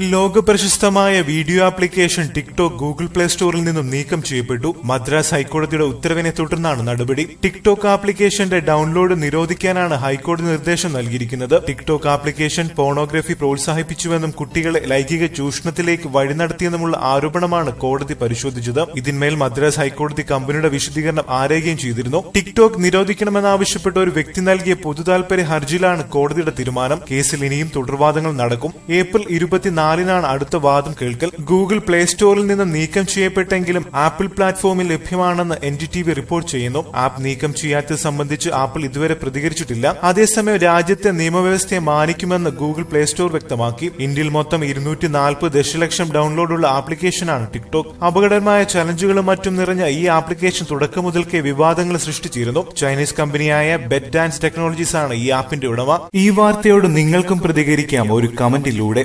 ലോകപ്രശസ്തമായ video application TikTok Google play സ്റ്റോറിൽ നിന്നും നീക്കം ചെയ്യപ്പെട്ടു. മദ്രാസ് ഹൈക്കോടതിയുടെ ഉത്തരവിനെ തുടർന്നാണ് നടപടി. ടിക്ടോക്ക് ആപ്ലിക്കേഷന്റെ ഡൗൺലോഡ് നിരോധിക്കാനാണ് ഹൈക്കോടതി നിർദ്ദേശം നൽകിയിരിക്കുന്നത്. ടിക്ടോക്ക് ആപ്ലിക്കേഷൻ പോണോഗ്രഫി പ്രോത്സാഹിപ്പിച്ചുവെന്നും കുട്ടികളെ ലൈംഗിക ചൂഷണത്തിലേക്ക് വഴി നടത്തിയെന്നുമുള്ള ആരോപണമാണ് കോടതി പരിശോധിച്ചത്. ഇതിന്മേൽ മദ്രാസ് ഹൈക്കോടതി കമ്പനിയുടെ വിശദീകരണം ആരായുകയും ചെയ്തിരുന്നു. ടിക്ടോക്ക് നിരോധിക്കണമെന്നാവശ്യപ്പെട്ട ഒരു വ്യക്തി നൽകിയ പൊതുതാൽപര്യ ഹർജിയിലാണ് കോടതിയുടെ തീരുമാനം. കേസിൽ ഇനിയും തുടർവാദങ്ങൾ നടക്കും. ഏപ്രിൽ ഇരുപത്തിനാലിനാണ് അടുത്ത വാദം കേൾക്കൽ. ഗൂഗിൾ പ്ലേ സ്റ്റോറിൽ നിന്ന് നീക്കം ചെയ്യപ്പെട്ടെങ്കിലും ആപ്പിൾ പ്ലാറ്റ്ഫോമിൽ ലഭ്യമാണെന്ന് N D T V report ചെയ്യുന്നു. ആപ്പ് നീക്കം ചെയ്യാത്തത് സംബന്ധിച്ച് ആപ്പിൾ ഇതുവരെ പ്രതികരിച്ചിട്ടില്ല. അതേസമയം രാജ്യത്തെ നിയമവ്യവസ്ഥയെ മാനിക്കുമെന്ന് ഗൂഗിൾ പ്ലേ സ്റ്റോർ വ്യക്തമാക്കി. ഇന്ത്യയിൽ മൊത്തം ഇരുന്നൂറ്റി നാൽപ്പത് ദശലക്ഷം ഡൗൺലോഡുള്ള ആപ്ലിക്കേഷനാണ് ടിക്ടോക്ക്. അപകടമായ ചലഞ്ചുകളും മറ്റും നിറഞ്ഞ ഈ ആപ്ലിക്കേഷൻ തുടക്കം മുതൽക്കേ വിവാദങ്ങൾ സൃഷ്ടിച്ചിരുന്നു. ചൈനീസ് കമ്പനിയായ ബെറ്റ് ഡാൻസ് ടെക്നോളജീസ് ആണ് ഈ ആപ്പിന്റെ ഉടമ. ഈ വാർത്തയോട് നിങ്ങൾക്കും പ്രതികരിക്കാം ഒരു കമന്റിലൂടെ.